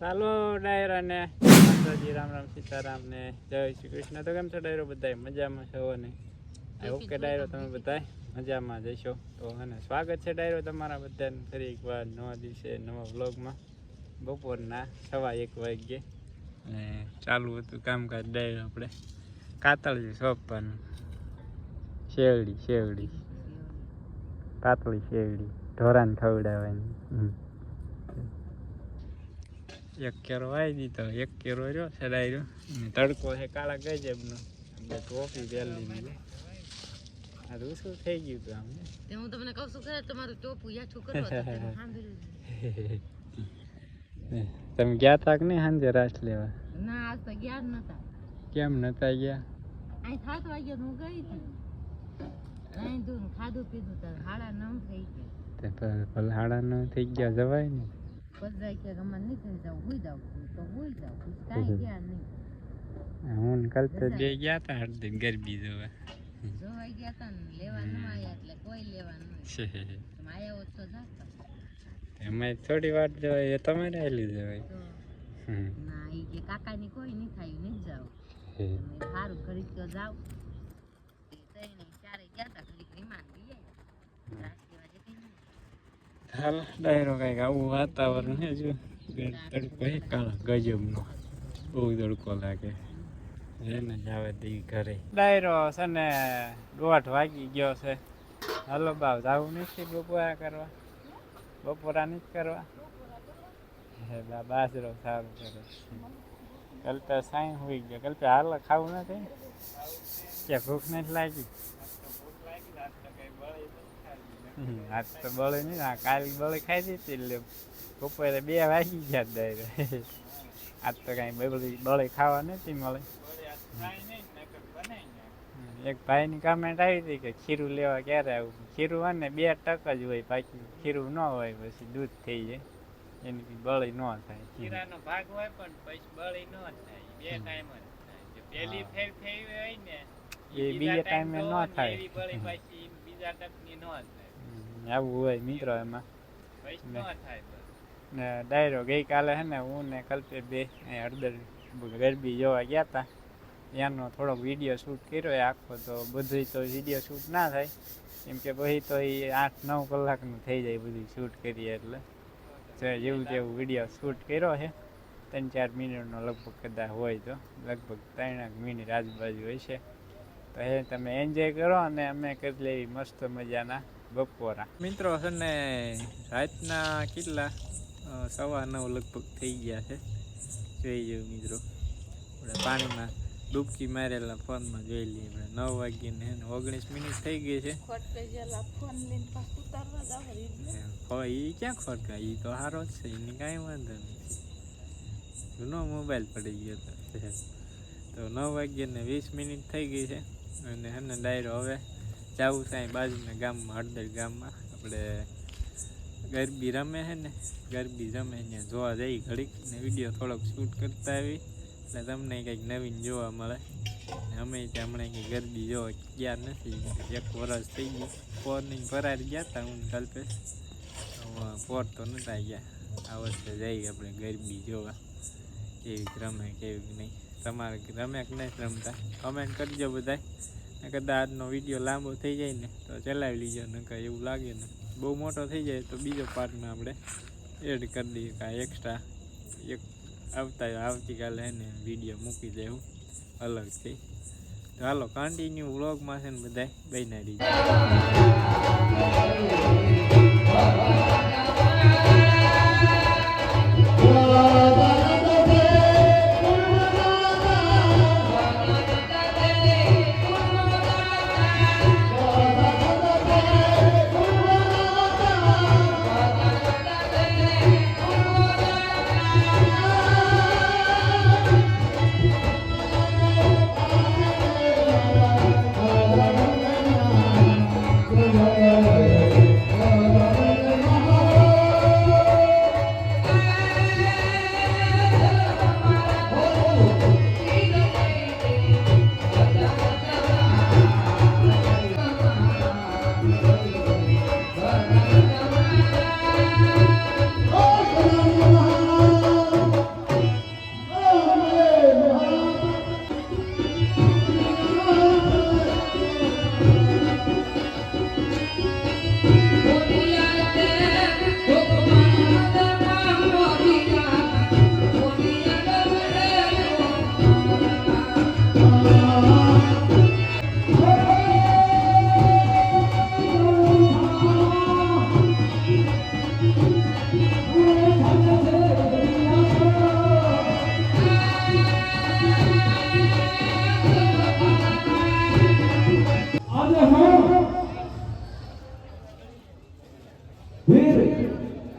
ચાલો ડાયર અને માતાજી રામ રામ સીતારામ ને જય શ્રી કૃષ્ણ. તો કેમ છો ડાયરો બધા મજામાં છો ને ઓકે ડાયરો તમે બધા મજામાં જશો તો અને સ્વાગત છે ડાયરો તમારા બધાને ફરી એકવાર નવા દિવસે નવા વ્લોગમાં. બપોરના સવા એક વાગ્યે. અને ચાલુ હતું કામકાજ ડાયરો આપણે. કાતળી સોંપવાનું. શેરડી શેરડી. કાતળી શેરડી. ઢોરાને ખવડાવવાની. એક કેરો વાવી દીધો એક કેરો રહ્યો સડાઈ રહ્યો. અને તડકો છે કાળા ગજબનો. એટલે ટોપી પહેરી લીધી આ તો શું થઈ ગયું હતું આમ? તે હું તમને કહું છું કે તમારું ટોપું યાઠું કરો તમે ગયા તા કે નહીં સાંજે રાસ લેવા? ના આજ તો ગયા જ નતા. કેમ નતા ગયા? અહીં સાત વાગ્યા હું ગઈ હતી. અહીં દૂર ખાધું પીધું તાર હાડા નમ થઈ ગયા. ભલે હાડા ન થઈ ગયા જવાય ને બધા કે અમારે નહીં થઈ જાવ હુઈ જાવ તો હુઈ જાવ કાંઈ ગયા નહીં હું કાલ તો બે ગયા તા હળદી ગરબી જોવા જોવા ગયા હતા ને લેવા ન આયા એટલે કોઈ લેવા ન. તમે આયા હોત તો જાતા એમાં થોડી વાર જવાય તમારે આવી જવાય. ના એ કે કાકાની કોઈ નહીં થાય નહીં જાવ સારું ઘડીક તો જાવ ચારે ગયા તા ઘડીક વિમાન લઈ આવ્યા રાત લેવા જતી નહીં હાલ. ડાયરો કંઈક આવું વાતાવરણ છે જો. તડકો હે કાળા ગજબનો. બહુ તડકો લાગે. એને જ આવે દી ઘરે. ડાયરો છે ને દોઢ વાગી ગયો છે. હાલો બાવ જાવું નથી બપોરા કરવા? બપોરા નથી કરવા? હે બા બાજરો સારું કરે કલ્પે સાંઈ હોઈ ગયો. કલ્પે હાલ ખાવું નથી? કે ભૂખ નથી લાગી? આજ તો બળે નહીં આ કાલ બળે ખાઈ દીધી એટલે બપોરે બે વાગી ગયા ડાયરે આજ તો કાંઈ બળી બળે ખાવા નથી મળે. એક ભાઈની કમેન્ટ આવી હતી કે ખીરું લેવા ક્યારે આવું? ખીરું હોય ને બે ટક જ હોય બાકી ખીરું ન હોય પછી દૂધ થઈ જાય. એની બળી ન થાય ખીરાનો ભાગ હોય પણ પછી બળી ન થાય. બે ટાઈમ જ થાય. પેલી ફેર થઈ હોય ને એ બીજા ટાઈમે ન થાય. બીજા ટકની ન થાય. આવું હોય મિત્રો એમાં. ને. ડાયરો ગઈકાલે હે ને, હું ને કલ્પે બે હળદર ગરબી જોવા ગયા હતા ત્યાંનો થોડોક વીડિયો શૂટ કર્યો, એ આખો તો બધું તો વીડિયો શૂટ ના થાય. કેમ કે પછી તો એ આઠ નવ કલાકનું થઈ જાય બધું શૂટ કરીએ એટલે. જેવું તેવું વીડિયો શૂટ કર્યો છે. ત્રણ ચાર મિનિટનો લગભગ કદાચ હોય તો, લગભગ ત્રણેક મિનિટ આજુબાજુ હશે. તો એ તમે એન્જોય કરો અને અમે કરી લેવી મસ્ત મજાના બપોરા. મિત્રો છે ને રાતના કેટલા? સવા નવ લગભગ થઈ ગયા છે. જોઈ જવું મિત્રો. આપણે પાણીમાં ડૂબકી મારેલા ફોનમાં જોઈ લઈએ. આપણે નવ વાગ્યે ને ઓગણીસ મિનિટ થઈ ગઈ છે. એ ક્યાં ખોટકા? એ તો સારો જ છે. એને કાંઈ વાંધો નથી. જૂનો મોબાઈલ પડી ગયો હતો તો નવ વાગ્યા ને વીસ મિનિટ થઈ ગઈ છે. અને હે ડાયરો હવે જાવું સાંઈ બાજુના ગામમાં, હળદર ગામમાં. આપણે ગરબી રમે છે ને, ગરબી રમે ત્યાં જોવા જઈ ઘડીક. ને વીડિયો થોડોક શૂટ કરતા આવી એટલે તમને કંઈક નવીન જોવા મળે. અમે ત્યાં હમણાં કંઈ ગરબી જોવા ગયા નથી. એક વરસ થઈ ગયું પોરની ફરાર ગયા હતા હું ને કલ્પેશ. પોર તો નતા ગયા. આ વર્ષે જઈ આપણે ગરબી જોવા. કેવી રમે, કેવી નહીં. તમારે રમે કે નહીં રમતા? કમેન્ટ કરજો બધાય. ને કદાચ આજનો વીડિયો લાંબો થઈ જાય ને, તો ચલાવી લીજો, નકર એવું લાગે ને. બહુ મોટો થઈ જાય તો બીજો પાર્ટમાં આપણે એડ કરી દઈએ, કાંઈ એક્સ્ટ્રા એક આવતા આવતીકાલે એને વીડિયો મૂકી દેવું અલગથી તો હાલો કન્ટિન્યુ વ્લોગમાં છે ને બધાય બન્યા રહીજો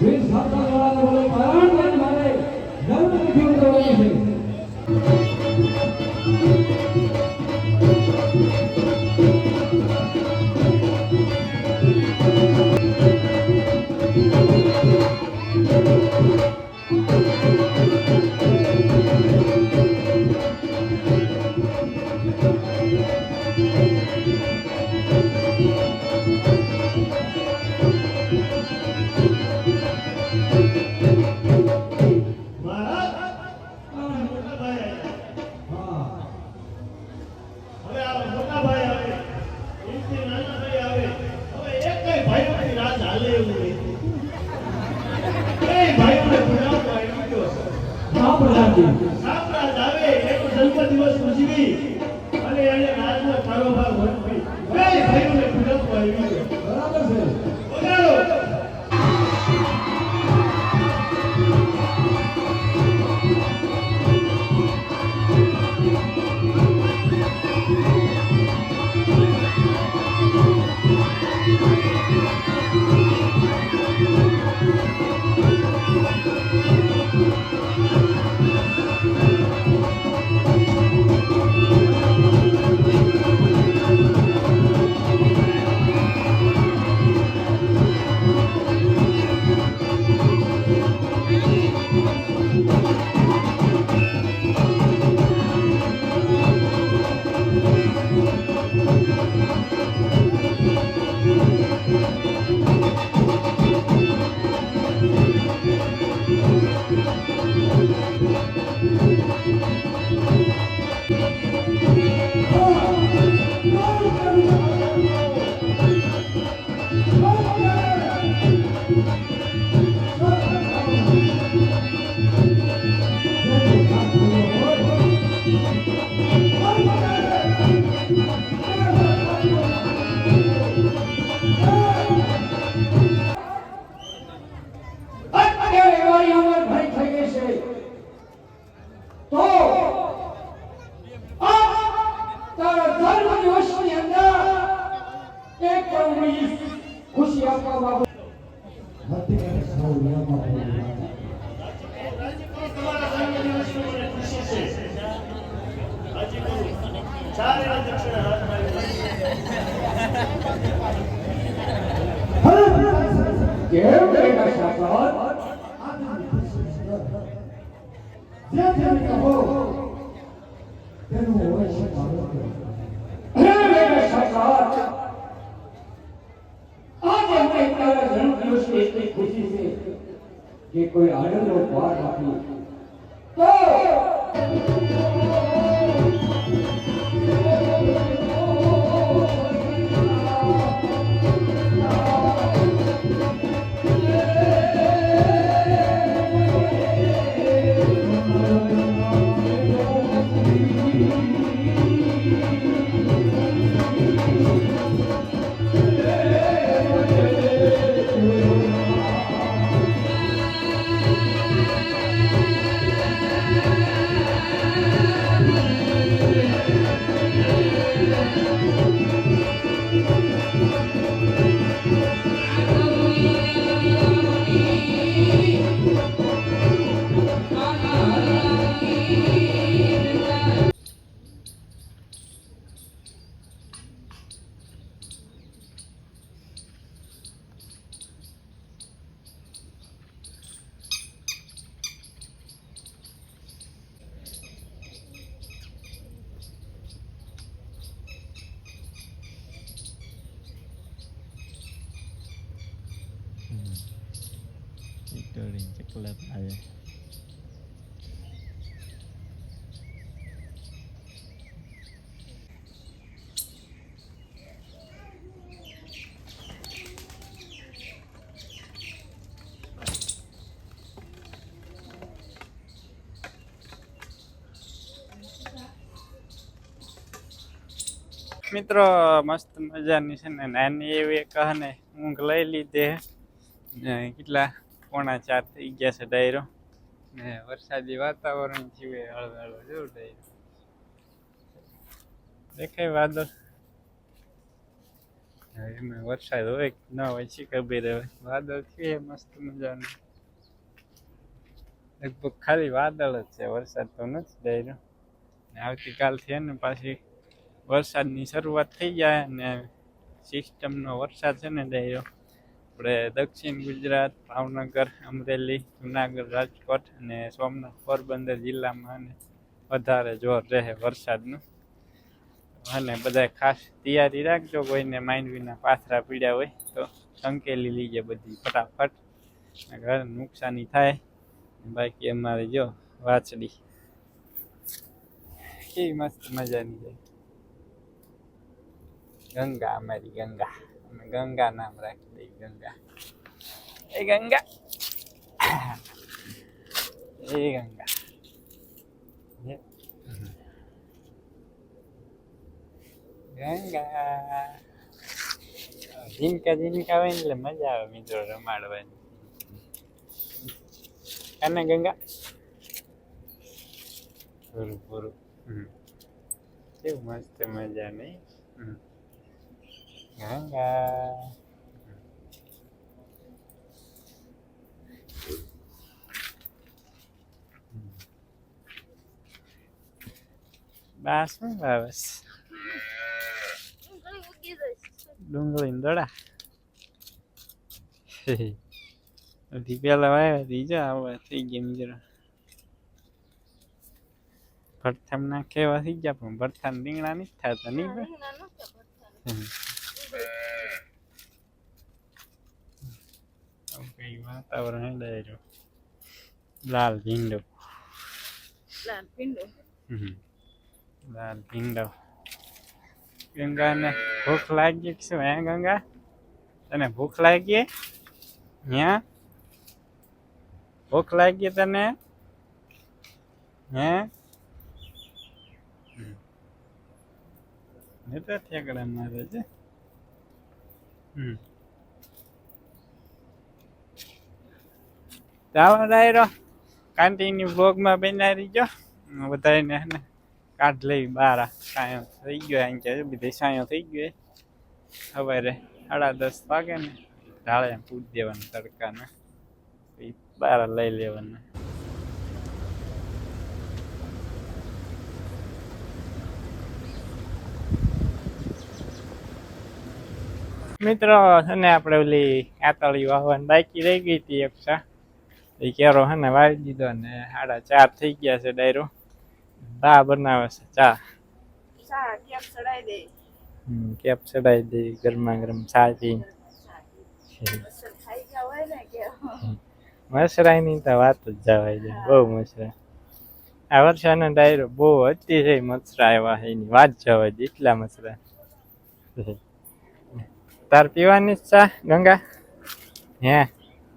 વીર સાપડા દ્વારા બોલે પારણ મારે જન્મથી ઉજવવાની છે. ખુશી આપવા માંગુ હતીને સૌ નિયમો તમારા જન્મદિવસની મને ખુશી છે હજી કહું ચારે દક્ષિણ હાથ મારી કેમ બેટા શાસન જે જેમ કહો તેનું હોય છે પાલન કરો. હે બેટા શાસન આજે મને તારા જન્મદિવસની એટલી ખુશી છે કે કોઈ આનંદનો પાર નથી itu ring ceklet aja Mitra mast majan ni sen nani we kahne e mung lai li de ya પોણા ચાર થઈ ગયા છે ડાયરો. ને વરસાદી વાતાવરણ જીવે હળવે હળવે જેવું ડાયરો. દેખાય વાદળ. એમાં વરસાદ હોય ન હોય છે ખબર હવે. વાદળ છે, મસ્ત મજાનું. લગભગ ખાલી વાદળ જ છે, વરસાદ તો નથી ડાયરો. ને આવતીકાલથી ને પાછી વરસાદની શરૂઆત થઈ જાય ને સિસ્ટમનો વરસાદ છે ને ડાયરો. આપણે દક્ષિણ ગુજરાત, ભાવનગર, અમરેલી, જુનાગઢ, રાજકોટ અને સોમનાથ પોરબંદર જિલ્લામાં વધારે જોર રહે વરસાદનું. અને બધા ખાસ તૈયારી રાખજો, કોઈને માંડવીના પાથરા પીડ્યા હોય તો સંકેલી લીજે બધી ફટાફટ. ઘર નુકસાની થાય, બાકી અમારે જો વાછડી. કેવી મસ્ત મજાની જાય ગંગા, અમારી ગંગા. અમે ગંગા નામ રાખી દઈ ગંગા એ ગંગા એ ગંગા એ. ગંગા ઝીનકા ઝીનકા હોય ને એટલે મજા આવે મિત્રો રમાડવાની કાને ગંગા પૂરું પૂરું હમ. કેવું મસ્ત મજા નહીં હમ. ગંગા બા શું ભાવસ ડુંગળી દોડા હજી પેલા વાવ્યા હતી જા આવા થઈ ગયા મિત્રો ભરથામ નાખે એવા થઈ ગયા પણ ભરથામ રીંગણા નહીં થતા નહીં વાતાવરણ હે ડાયરો લાલ ભીંડો હમ. લાલ ભીંડો. ગંગાને ભૂખ લાગી શું હે ગંગા? તને ભૂખ લાગી? હે? ભૂખ લાગી તને? હે? એ તો ઠેકડા મારે છે. હમ. ચાલો ડાયરો કાંટીની બ્લોગમાં બનાવી જો. બધાને કાઢ લઈ બાર સાયો થઈ ગયો અહીં કે બધી સાયો થઈ ગયો સવારે સાડા દસ વાગે ને ઢાળે પૂજ દેવાનું તડકાને. પછી બાર લઈ લેવાના. મિત્રો છે ને આપણે ઓલી કાતળી વાવવાની બાકી રહી ગઈ હતી એક સા. એ કેરો હે ને વાવી દીધો ને સાડા ચાર થઈ ગયા છે ડાયરો. ચા બનાવે છે. ચા. હમ, કેપ ચડાવી દઈ ગરમા ગરમ ચા પી. મસરાઈની તો વાત જ જવાય છે. બહુ મસરા આ વર્ષાનો ડાયરો બહુ અતિશય મસરા આવ્યા છે એની વાત જવાય છે એટલા મસરા તાર પીવાની ચા ગંગા? હે?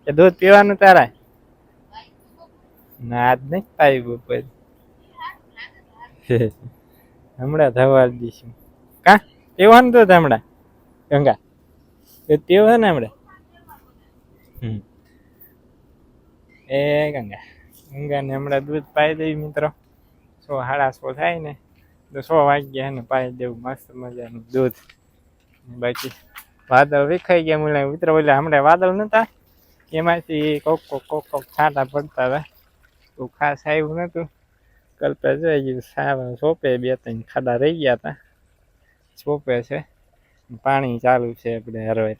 એ દૂધ પીવાનું તારા? ના આજ નહીં પાવી બપોર હમણાં થવા દઈશું. કા? પીવાનું તો હમણાં. ગંગા. એ તેવો ને હમણાં? હમ. એ ગંગા. ગંગાને હમણાં દૂધ પાઈ દઈ મિત્રો. સો સાડા સો થાય ને, તો સો વાગ્યા એને ને પાઈ દેવું મસ્ત મજાનું દૂધ. બાકી વાદળ વિખાઈ ગયા મુલા મિત્રો, ઓલા હમણાં વાદળ નતા. એમાંથી કોક કોક કોક કોક છાંટા પડતા હતા. તો ખાસ આવ્યું નતું. કલ્પે જોઈ ગયું સાવા સોપે બે ત્રણ ખાડા રહી ગયા હતા સોપે છે. પાણી ચાલુ છે, આપણે હરવે